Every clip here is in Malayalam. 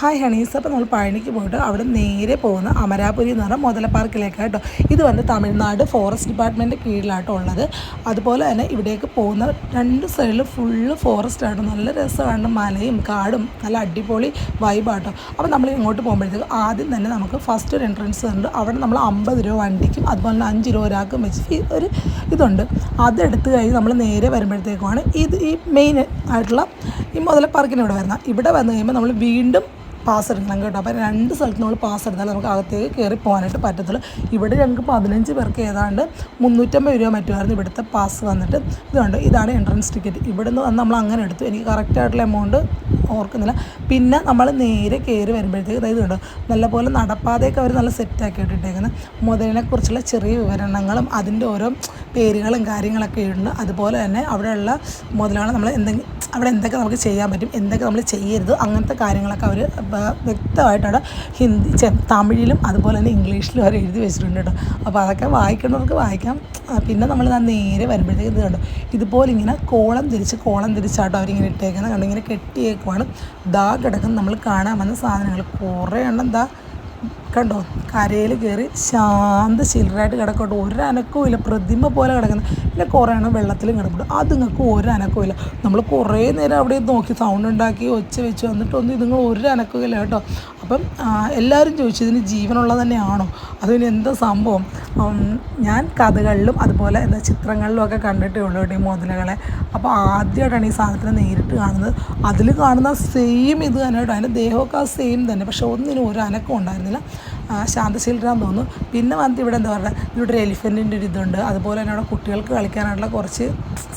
ഹായ് ഹണീസ് അപ്പോൾ നമ്മൾ പഴനിക്ക് പോയിട്ട് അവിടെ നേരെ പോകുന്ന അമരാപുരി എന്ന് പറഞ്ഞാൽ മുതല പാർക്കിലേക്കാണ് കേട്ടോ. ഇത് വന്ന് തമിഴ്നാട് ഫോറസ്റ്റ് ഡിപ്പാർട്ട്മെന്റ് കീഴിലാട്ടോ ഉള്ളത്. അതുപോലെ തന്നെ ഇവിടേക്ക് പോകുന്ന രണ്ട് സൈഡിലും ഫുള്ള് ഫോറസ്റ്റ് ആട്ടോ നല്ല രസമാണ്. മലയും കാടും നല്ല അടിപൊളി വൈബാട്ടോ അപ്പോൾ നമ്മൾ ഇങ്ങോട്ട് പോകുമ്പോഴത്തേക്ക് ആദ്യം തന്നെ നമുക്ക് ഫസ്റ്റ് ഒരു എൻട്രൻസ് ഉണ്ട് അവിടെ നമ്മൾ അമ്പത് രൂപ വണ്ടിക്കും അതുപോലെ തന്നെ അഞ്ച് രൂപ ഒരാൾക്കും വെച്ച് ഒരു ഇതുണ്ട്. അതെടുത്ത് കഴിഞ്ഞ് നമ്മൾ നേരെ വരുമ്പോഴത്തേക്കുമാണ് ഇത് ഈ മെയിൻ ആയിട്ടുള്ള ഈ മുതല പാർക്കിന് ഇവിടെ വരുന്നത്. ഇവിടെ വന്നു കഴിയുമ്പോൾ നമ്മൾ വീണ്ടും പാസ് എടുക്കണം കേട്ടോ. അപ്പോൾ രണ്ട് സ്ഥലത്ത് നമ്മൾ പാസ് എടുത്താൽ നമുക്ക് അകത്തേക്ക് കയറി പോകാനായിട്ട് പറ്റത്തുള്ളൂ. ഇവിടെ ഞങ്ങൾക്ക് പതിനഞ്ച് പേർക്ക് ഏതാണ്ട് മുന്നൂറ്റമ്പത് രൂപ മറ്റുമായിരുന്നു ഇവിടുത്തെ പാസ് വന്നിട്ട്. ഇതുണ്ട് ഇതാണ് എൻട്രൻസ് ടിക്കറ്റ് ഇവിടെ നിന്ന് വന്ന് നമ്മൾ അങ്ങനെ എടുത്തു. എനിക്ക് കറക്റ്റായിട്ടുള്ള എമൗണ്ട് ഓർക്കുന്നില്ല. പിന്നെ നമ്മൾ നേരെ കയറി വരുമ്പോഴത്തേക്ക് അതായത് കണ്ടോ? നല്ലപോലെ നടപ്പാതയൊക്കെ അവർ നല്ല സെറ്റാക്കി ഇട്ടിട്ടേക്കുന്നത് മുതലിനെക്കുറിച്ചുള്ള ചെറിയ വിവരണങ്ങളും അതിന്റെ ഓരോ പേരുകളും കാര്യങ്ങളൊക്കെ ഉണ്ട്. അതുപോലെ തന്നെ അവിടെയുള്ള മുതലാണ് നമ്മൾ എന്തെങ്കിലും അവിടെ എന്തൊക്കെ നമുക്ക് ചെയ്യാൻ പറ്റും എന്തൊക്കെ നമ്മൾ ചെയ്യരുത് അങ്ങനത്തെ കാര്യങ്ങളൊക്കെ അവർ വ്യക്തമായിട്ടവിടെ ഹിന്ദി തമിഴിലും അതുപോലെ തന്നെ ഇംഗ്ലീഷിലും അവർ എഴുതി വെച്ചിട്ടുണ്ട് കേട്ടോ. അപ്പോൾ അതൊക്കെ വായിക്കുന്നവർക്ക് വായിക്കാം. പിന്നെ നമ്മൾ നേരെ വരുമ്പോഴത്തേക്ക് ഇത് കണ്ടു. ഇതുപോലെ ഇങ്ങനെ കോളം തിരിച്ച് കോളം തിരിച്ചാട്ടോ അവരിങ്ങനെ ഇട്ടേക്കുന്നത് കണ്ടു ഇങ്ങനെ കെട്ടിയേക്കുവാണ്. ദാ കിടക്കുന്ന നമ്മൾ കാണാൻ വന്ന സാധനങ്ങൾ. കുറേ എണ്ണം ദാ കണ്ടോ? കരയിൽ കയറി ശാന്ത ശിലറായിട്ട് കിടക്കട്ടോ. ഒരു അനക്കവും ഇല്ല പ്രതിമ പോലെ കിടക്കുന്നത് പിന്നെ കുറേ എണ്ണം വെള്ളത്തിലും കിടപ്പുണ്ട് അത് നിങ്ങൾക്ക് ഒരു നമ്മൾ കുറേ നേരം അവിടെ നോക്കി സൗണ്ട് ഉണ്ടാക്കി ഒച്ച വെച്ച് വന്നിട്ടൊന്നും ഇതുങ്ങൾ ഒരു അനക്കവും ഇല്ല കേട്ടോ. അപ്പം എല്ലാവരും ചോദിച്ചു ഇതിന് ജീവനുള്ളത് തന്നെയാണോ? അതിന് എന്താ സംഭവം? ഞാൻ കഥകളിലും അതുപോലെ എന്താ ചിത്രങ്ങളിലും ഒക്കെ കണ്ടിട്ടേ ഉള്ളൂ കേട്ടോ ഈ മുതലകളെ അപ്പോൾ ആദ്യമായിട്ടാണ് ഈ സാധനത്തിനെ നേരിട്ട് കാണുന്നത്. അതിൽ കാണുന്ന സെയിം ഇത് തന്നെ കേട്ടോ. അതിന്റെ ദേഹമൊക്കെ ആ സെയിം തന്നെ. പക്ഷേ ഒന്നിനും ഒരു അനക്കം ഉണ്ടായിരുന്നില്ല. ശാന്തശീലരാന്ന് തോന്നുന്നു. പിന്നെ വന്നിട്ട് ഇവിടെ എന്താ പറയുക ഇവിടെ ഒരു എലിഫന്റിന്റെ ഒരു ഇതുണ്ട്. അതുപോലെ തന്നെ അവിടെ കുട്ടികൾക്ക് കളിക്കാനായിട്ടുള്ള കുറച്ച്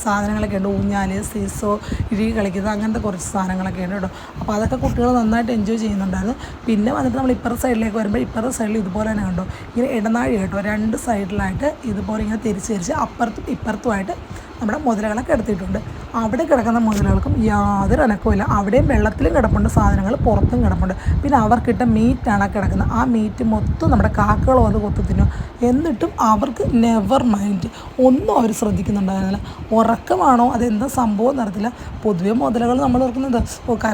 സാധനങ്ങളൊക്കെ ഉണ്ട്. ഊഞ്ഞാൽ സീസോ ഇഴുകി കളിക്കുന്നത് അങ്ങനത്തെ കുറച്ച് സാധനങ്ങളൊക്കെ ഉണ്ട് കേട്ടോ. അപ്പോൾ അതൊക്കെ കുട്ടികൾ നന്നായിട്ട് എൻജോയ് ചെയ്യുന്നുണ്ടായിരുന്നു. പിന്നെ വന്നിട്ട് നമ്മൾ ഇപ്പുറത്തെ സൈഡിലേക്ക് വരുമ്പോൾ ഇപ്പുറത്തെ സൈഡിൽ ഇതുപോലെ തന്നെ കണ്ടോ ഇങ്ങനെ ഇടനാഴി കേട്ടോ. രണ്ട് സൈഡിലായിട്ട് ഇതുപോലെ ഇങ്ങനെ തിരിച്ച് തിരിച്ച് അപ്പുറത്തും ഇപ്പുറത്തുമായിട്ട് നമ്മുടെ മുതലകളൊക്കെ കിടത്തിയിട്ടുണ്ട് അവിടെ കിടക്കുന്ന മുതലുകൾക്കും യാതൊരു അനക്കവുമില്ല അവിടെയും വെള്ളത്തിലും കിടപ്പുണ്ട് സാധനങ്ങൾ പുറത്തും കിടപ്പുണ്ട്. പിന്നെ അവർക്കിട്ട മീറ്റാണ് കിടക്കുന്നത്. ആ മീറ്റ് മൊത്തം നമ്മുടെ കാക്കകൾ വന്ന് കൊത്തു എന്നിട്ടും അവർക്ക് നെവർ മൈൻഡ് ഒന്നും അവർ ശ്രദ്ധിക്കുന്നുണ്ടായിരുന്നില്ല. ഉറക്കമാണോ? അതെന്താ സംഭവം നടത്തില്ല പൊതുവെ മുതലകൾ നമ്മൾ ഓർക്കുന്നത്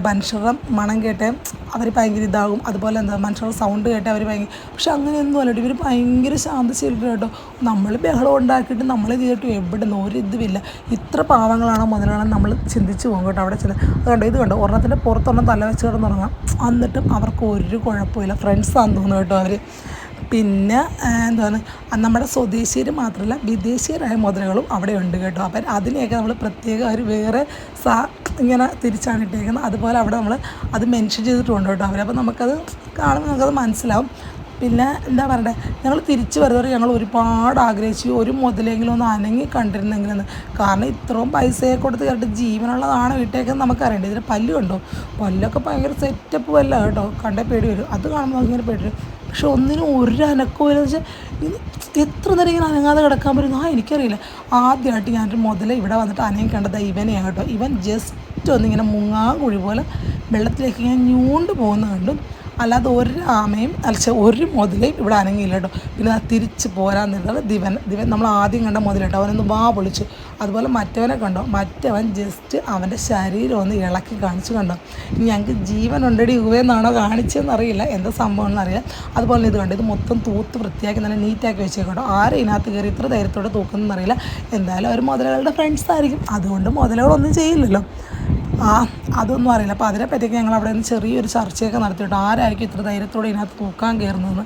മനുഷ്യരുടെ മണം കേട്ടേ അവർ ഭയങ്കര ഇതാകും. അതുപോലെ എന്താ മനുഷ്യരുടെ സൗണ്ട് കേട്ടേ അവർ ഭയങ്കര പക്ഷെ അങ്ങനെയൊന്നും അല്ല. ഇവർ ഭയങ്കര ശാന്തശീലം കേട്ടോ നമ്മൾ ബഹളം ഉണ്ടാക്കിയിട്ട് നമ്മൾ കേട്ടു. എവിടെ നിന്ന് ഒരു ഇതുമില്ല. ഇത്ര പാവങ്ങളാണോ മുതലാണെന്ന് നമ്മൾ ചിന്തിച്ച് പോകും കേട്ടോ അവിടെ ചെന്ന് കണ്ടോ ഇത് കണ്ടോ? ഒരെണ്ണത്തിന്റെ പുറത്തൊരെണ്ണം തല വെച്ച് കിടന്നുറങ്ങാം എന്നിട്ടും അവർക്ക് ഒരു കുഴപ്പമില്ല. ഫ്രണ്ട്സാന്ന് തോന്നുന്നു കേട്ടോ അവർ പിന്നെ എന്താണ്? നമ്മുടെ സ്വദേശീയർ മാത്രമല്ല വിദേശീയരായ മുതലകളും അവിടെ ഉണ്ട് കേട്ടോ. അപ്പം അതിനെയൊക്കെ നമ്മൾ പ്രത്യേകം അവർ വേറെ സാ ഇങ്ങനെ തിരിച്ചാണ് ഇട്ടേക്കുന്നത്. അതുപോലെ അവിടെ നമ്മൾ അത് മെൻഷൻ ചെയ്തിട്ടുണ്ട് കേട്ടോ അവർ അപ്പോൾ നമുക്കത് കാണുമ്പോൾ നമുക്കത് മനസ്സിലാവും. പിന്നെ എന്താ പറയണ്ടേ? ഞങ്ങൾ തിരിച്ച് വരുന്നവർ ഞങ്ങൾ ഒരുപാട് ആഗ്രഹിച്ചു. ഒരു മുതലെങ്കിലും ഒന്ന് അനങ്ങി കണ്ടിരുന്നെങ്കിലെന്ന്. കാരണം ഇത്രയും പൈസയെ കൊടുത്ത് കേട്ട് ജീവനുള്ളതാണ് വീട്ടേക്കെന്ന് നമുക്കറിയണ്ടേ. ഇതിന് പല്ല് കണ്ടോ? പല്ലൊക്കെ ഭയങ്കര സെറ്റപ്പ് പല്ല കേട്ടോ. കണ്ടേ പേടി വരും. അത് കാണുമ്പോൾ ഇങ്ങനെ പേടി വരും. പക്ഷെ ഒന്നിനും ഒരു അനക്കവും ഇല്ലെന്ന് വെച്ചാൽ ഇത് എത്ര നേരം ഇങ്ങനെ അനങ്ങാതെ കിടക്കാൻ പറ്റും? ആ എനിക്കറിയില്ല. ആദ്യമായിട്ട് ഞാനൊരു മുതലേ ഇവിടെ വന്നിട്ട് അനങ്ങിക്കേണ്ടത് കണ്ടത് ഇവനെയാണ് കേട്ടോ. ഇവൻ ജസ്റ്റ് ഒന്നിങ്ങനെ മുങ്ങാൻ കുഴി പോലെ വെള്ളത്തിലേക്ക് ഇങ്ങനെ ഞൂണ്ട് പോകുന്ന കണ്ടു. അല്ലാതെ ഒരു ആമയും അല്ല ഒരു മുതലയും ഇവിടെ അനങ്ങിയില്ല കേട്ടോ. പിന്നെ തിരിച്ച് പോരാൻ നിന്നത് ദിവൻ ദിവൻ നമ്മൾ ആദ്യം കണ്ട മുതലേട്ടോ അവനൊന്ന് വാ പൊളിച്ചു. അതുപോലെ മറ്റവനെ കണ്ടോ? മറ്റവൻ ജസ്റ്റ് അവന്റെ ശരീരം ഒന്ന് ഇളക്കി കാണിച്ചു കണ്ടോ? ഇനി ഞങ്ങൾക്ക് ജീവൻ ഉണ്ടടി ഉവയെന്നാണോ കാണിച്ചതെന്ന് അറിയില്ല. എന്താ സംഭവം എന്നറിയില്ല അതുപോലെ ഇത് കണ്ടോ? ഇത് മൊത്തം തൂത്ത് വൃത്തിയാക്കി നല്ല നീറ്റാക്കി വെച്ചേക്കോട്ടോ ആരും ഇതിനകത്ത് കയറി ഇത്ര ധൈര്യത്തോടെ തൂക്കുന്നതെന്നറിയില്ല എന്തായാലും അവർ മുതലകളുടെ ഫ്രണ്ട്സ് ആയിരിക്കും. അതുകൊണ്ട് മുതലകളൊന്നും ചെയ്യില്ലല്ലോ. ആ അതൊന്നും അറിയില്ല. അപ്പോൾ അതിനെപ്പറ്റിയൊക്കെ ഞങ്ങൾ അവിടെ നിന്ന് ചെറിയൊരു ചർച്ചയൊക്കെ നടത്തിയിട്ട് ആരായിരിക്കും ഇത്ര ധൈര്യത്തോടെ ഇതിനകത്ത് തൂക്കാൻ കയറുന്നതെന്ന്.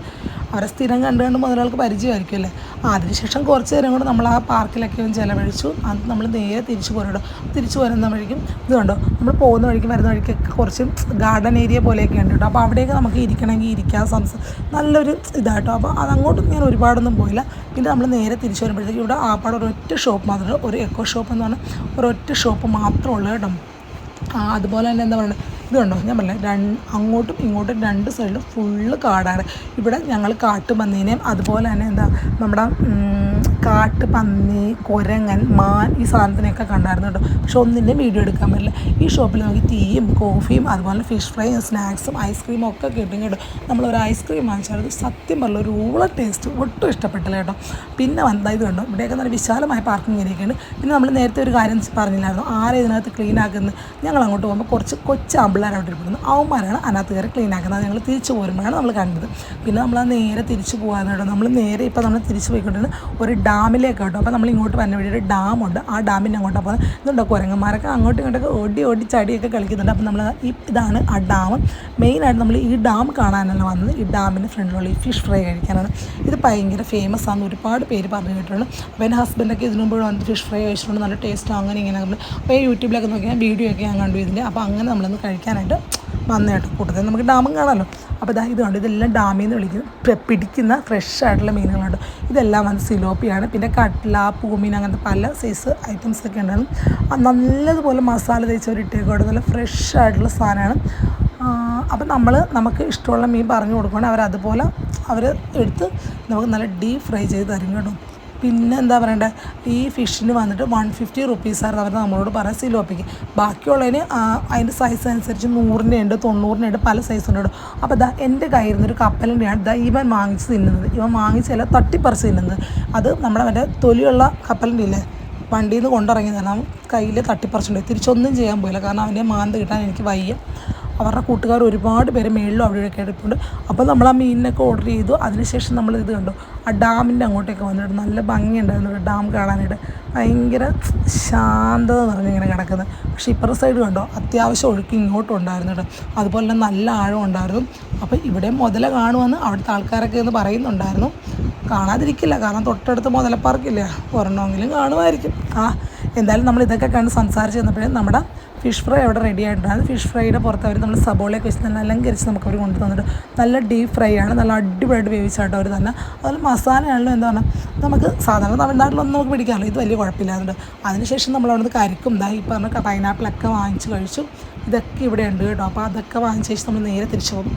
അവരെ സ്ഥിരം കണ്ടു കണ്ട് മുതലാൾക്ക് പരിചയമായിരിക്കും അല്ലേ? അതിനുശേഷം കുറച്ച് നേരം കൊണ്ട് നമ്മൾ ആ പാർക്കിലൊക്കെ ഒന്ന് ചിലവഴിച്ചു. അത് നമ്മൾ നേരെ തിരിച്ചു പോരുടോ തിരിച്ചു പോരുന്ന വഴിക്കും ഇത് കണ്ടോ? നമ്മൾ പോകുന്ന വഴിക്കും വരുന്ന വഴിക്കൊക്കെ കുറച്ച് ഗാർഡൻ ഏരിയ പോലെയൊക്കെ ഉണ്ട് കേട്ടോ. അപ്പോൾ അവിടെയൊക്കെ നമുക്ക് ഇരിക്കണമെങ്കിൽ ഇരിക്കാൻ സംസ നല്ലൊരു ഇതാട്ടോ. അപ്പോൾ അതങ്ങോട്ടും ഞാൻ ഒരുപാടൊന്നും പോയില്ല. പിന്നെ നമ്മൾ നേരെ തിരിച്ചു വരുമ്പോഴത്തേക്ക് ഇവിടെ ആപ്പാട് ഒരൊറ്റ ഷോപ്പ് മാത്രമേ ഒരു എക്കോ ഷോപ്പ് എന്ന് പറഞ്ഞാൽ ഒരൊറ്റ ഷോപ്പ് മാത്രമേ ഉള്ളൂ കേട്ടോ. അതുപോലെ തന്നെ എന്താ പറയുക ഇതുണ്ടോ ഞാൻ പറഞ്ഞില്ല രണ്ട് അങ്ങോട്ടും ഇങ്ങോട്ടും രണ്ട് സൈഡിലും ഫുള്ള് കാടാണ്. ഇവിടെ ഞങ്ങൾ കാട്ടുപന്നീനെയും അതുപോലെ തന്നെ എന്താ നമ്മുടെ കാട്ട് പന്നി കുരങ്ങൻ മാൻ ഈ സാധനത്തിനെയൊക്കെ കണ്ടായിരുന്നു കേട്ടോ. പക്ഷെ ഒന്നിന്റെ വീഡിയോ എടുക്കാൻ പറ്റില്ല. ഈ ഷോപ്പിൽ നമുക്ക് ടീയും കോഫിയും അതുപോലെ ഫിഷ് ഫ്രൈയും സ്നാക്സും ഐസ്ക്രീമും ഒക്കെ കിട്ടും കേട്ടോ. നമ്മളൊരു ഐസ്ക്രീം വാങ്ങിച്ചാൽ സത്യം പറഞ്ഞ ഒരു ഉള്ള ടേസ്റ്റ് ഒട്ടും ഇഷ്ടപ്പെട്ടില്ല കേട്ടോ. പിന്നെ വന്നതായത് കണ്ടോ? ഇവിടെയൊക്കെ നല്ല വിശാലമായ പാർക്കിംഗ് ഇരിക്കുന്നുണ്ട് പിന്നെ നമ്മൾ നേരത്തെ ഒരു കാര്യം പറഞ്ഞില്ലായിരുന്നു. ആരെ ഇതിനകത്ത് ക്ലീൻ ആക്കുന്നത്? ഞങ്ങൾ അങ്ങോട്ട് പോകുമ്പോൾ കുറച്ച് കൊച്ചു ആമ്പിള്ളേർ അവിടെ ഇരിക്കുന്നു അവന്മാരാണ് അതിനകത്ത് കയറി ക്ലീൻ ആക്കുന്നത്. ഞങ്ങൾ തിരിച്ചു പോരുമ്പോഴാണ് നമ്മൾ കണ്ടത്. പിന്നെ നമ്മൾ ആ നേരെ തിരിച്ചു പോകാൻ കേട്ടോ. നമ്മൾ നേരെ ഇപ്പോൾ നമ്മൾ തിരിച്ചു പോയിക്കൊണ്ടിരുന്ന ഒരു ഡാമിലേക്ക് കേട്ടോ അപ്പോൾ നമ്മൾ ഇങ്ങോട്ട് വരുന്ന വഴി ഒരു ഡാമുണ്ട്. ആ ഡാമിന്റെ അങ്ങോട്ട് പോകുന്നത് ഇതുണ്ടോ കുരങ്ങന്മാരൊക്കെ അങ്ങോട്ടും ഇങ്ങോട്ടൊക്കെ ഓടി ഓടി ചടിയൊക്കെ കളിക്കുന്നുണ്ട്. അപ്പോൾ നമ്മൾ ഈ ഇതാണ് ആ ഡാം. മെയിനായിട്ട് നമ്മൾ ഈ ഡാം കാണാനാണ് വന്നത്. ഈ ഡാമിന്റെ ഫ്രണ്ടിലുള്ള ഈ ഫിഷ് ഫ്രൈ കഴിക്കാനാണ്. ഇത് ഭയങ്കര ഫേമസ് ആണ് ഒരുപാട് പേര് പറഞ്ഞു കേട്ടിട്ടുണ്ട്. അപ്പോൾ എന്റെ ഹസ്ബൻഡൊക്കെ ഇതിനു മുമ്പ് വന്ന് ഫിഷ് ഫ്രൈ കഴിച്ചിട്ടുണ്ട്. നല്ല ടേസ്റ്റ് അങ്ങനെ ഇങ്ങനെ നമ്മൾ അപ്പോൾ യൂട്യൂബിലൊക്കെ നോക്കിയാൽ വീഡിയോ ഒക്കെ ഞാൻ കണ്ടു. ഇതിന്റെ അപ്പോൾ അങ്ങനെ നമ്മളൊന്ന് കഴിക്കാനായിട്ട് വന്നേട്ടോ കൂട്ടത്തിൽ നമുക്ക് ഡാമും കാണാമല്ലോ അപ്പോൾ ഇതാ ഇത് കണ്ടു? ഇതെല്ലാം ഡാമിൽ നിന്ന് വിളിക്കുന്ന. പിടിക്കുന്ന ഫ്രഷ് ആയിട്ടുള്ള മീനുകളുണ്ട് ഇതെല്ലാം വന്ന് സിലോപ്പിയാണ്. പിന്നെ കട്ട്ല പൂമീൻ അങ്ങനത്തെ പല സൈസ് ഐറ്റംസ് ഒക്കെ ആ നല്ലതുപോലെ മസാല തേച്ച് അവർ ഇട്ടേക്കോട്ടെ നല്ല ഫ്രഷ് ആയിട്ടുള്ള സാധനമാണ്. അപ്പം നമ്മൾ നമുക്ക് ഇഷ്ടമുള്ള മീൻ പറഞ്ഞു കൊടുക്കുകയാണെങ്കിൽ അവർ അതുപോലെ അവർ എടുത്ത് നമുക്ക് നല്ല ഡീപ് ഫ്രൈ ചെയ്ത് തരും കേട്ടോ. പിന്നെ എന്താ പറയണ്ടേ? ഈ ഫിഷിന് വന്നിട്ട് വൺ ഫിഫ്റ്റി റുപ്പീസായിരുന്നു അവർ നമ്മളോട് പറയാൻ സിലോപ്പിക്ക് ബാക്കിയുള്ളതിന് അതിന്റെ സൈസ് അനുസരിച്ച് നൂറിന്റെ ഉണ്ട് തൊണ്ണൂറിന്റെ ഉണ്ട് പല സൈസ് ഉണ്ട്. അപ്പോൾ ഇതാ എന്റെ കയ്യിൽ നിന്നൊരു കപ്പലിന്റെയാണ് ഇതാ ഇവൻ വാങ്ങിച്ച് തിന്നുന്നത്. ഇവൻ വാങ്ങിച്ചല്ല തട്ടിപ്പറിച്ച് തിന്നുന്നത്. അത് നമ്മുടെ മറ്റേ തൊലിയുള്ള കപ്പലിന്റെ ഇല്ലേ വണ്ടിയിൽ നിന്ന് കൊണ്ടിറങ്ങി തരണം കയ്യിൽ തട്ടിപ്പറിച്ചുണ്ട് തിരിച്ചൊന്നും ചെയ്യാൻ പോയില്ല. കാരണം അവന്റെ മാന്ത കിട്ടാൻ എനിക്ക് വയ്യ. അവരുടെ കൂട്ടുകാർ ഒരുപാട് പേര് മേളിലും അവിടെയൊക്കെ ഇവിടെയൊക്കെ എടുപ്പുണ്ട് അപ്പോൾ നമ്മൾ ആ മീനിനൊക്കെ ഓർഡർ ചെയ്തു. അതിനുശേഷം നമ്മൾ ഇത് കണ്ടു. ആ ഡാമിന്റെ അങ്ങോട്ടേക്ക് വന്നിട്ട് നല്ല ഭംഗിയുണ്ടായിരുന്നു ഒരു ഡാം കാണാനായിട്ട്. ഭയങ്കര ശാന്തത പറഞ്ഞിങ്ങനെ കിടക്കുന്നത്. പക്ഷേ ഇപ്പുറത്തെ സൈഡ് കണ്ടോ? അത്യാവശ്യം ഒഴുക്ക് ഇങ്ങോട്ടും ഉണ്ടായിരുന്നു കേട്ടോ. അതുപോലെ തന്നെ നല്ല ആഴം ഉണ്ടായിരുന്നു. അപ്പോൾ ഇവിടെ മുതല കാണുമെന്ന് അവിടുത്തെ ആൾക്കാരൊക്കെ എന്ന് പറയുന്നുണ്ടായിരുന്നു. കാണാതിരിക്കില്ല. കാരണം തൊട്ടടുത്ത് മുതലപ്പാർക്കില്ല? ഒരെണ്ണമെങ്കിലും കാണുമായിരിക്കും. ആ എന്തായാലും നമ്മൾ ഇതൊക്കെ കണ്ട് സംസാരിച്ച് ചെന്നപ്പോഴേ നമ്മുടെ ഫിഷ് ഫ്രൈ അവിടെ റെഡി ആയിട്ടുണ്ടായിരുന്നു ഫിഷ് ഫ്രൈയുടെ പുറത്ത് അവർ നമ്മൾ സബോളയൊക്കെ വെച്ച് നല്ല അലങ്കരിച്ച് നമുക്ക് അവർ കൊണ്ടു തന്നിട്ട് നല്ല ഡീപ്പ് ഫ്രൈ ആണ്. നല്ല അടിപൊളിയായിട്ട് വേവിച്ചാട്ടോ അവർ തന്നെ. അതുപോലെ മസാലയാണല്ലോ എന്താ പറഞ്ഞാൽ നമുക്ക് സാധാരണ തമിഴ്നാട്ടിലൊന്നും നമുക്ക് പിടിക്കാറില്ല. ഇത് വലിയ കുഴപ്പമില്ലാതുണ്ട് അതിനുശേഷം നമ്മൾ അവിടുന്ന് കരിക്കും. ദാ ഇപ്പോൾ പറഞ്ഞ പൈനാപ്പിളൊക്കെ വാങ്ങിച്ച് കഴിച്ചു. ഇതൊക്കെ ഇവിടെ ഉണ്ട് കേട്ടോ. അപ്പോൾ അതൊക്കെ വാങ്ങിച്ച ശേഷം നമ്മൾ നേരെ തിരിച്ചു പോകും.